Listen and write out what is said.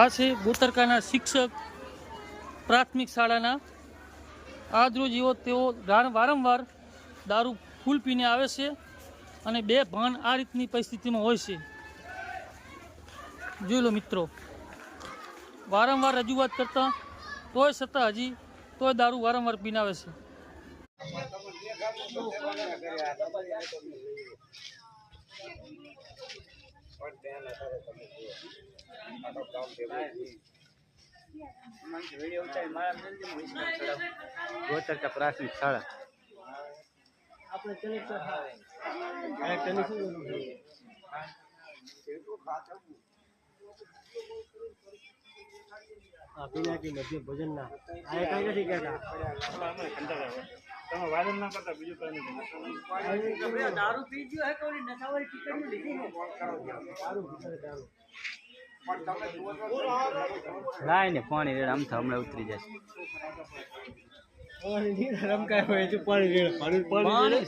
આ છે બોતરકાના શિક્ષક, પ્રાથમિક શાળાના આજ રોજ એવો તેઓ વારંવાર દારૂ ફૂલ પીને આવે છે અને બે ભાન આ રીતની પરિસ્થિતિમાં હોય છે. જોઈ લો મિત્રો, વારંવાર રજૂઆત કરતા તોય છતાં હજી તોય દારૂ વારંવાર પીને આવે છે. ગોતરકા પ્રાથમિક શાળા. પિનાકી મધ્ય ભોજન ના આ કઈ નથી કહેતા. તમે ના કરતા બીજું કઈ નથી દારૂ પી ગયો હે કોઈ નશાવાળી ટીકડીઓ લીધી લાય ને પાણી રેડ આમ હમણાં ઉતરી જશે રમકાય હોય પાણી રેડ. પાણી પાણી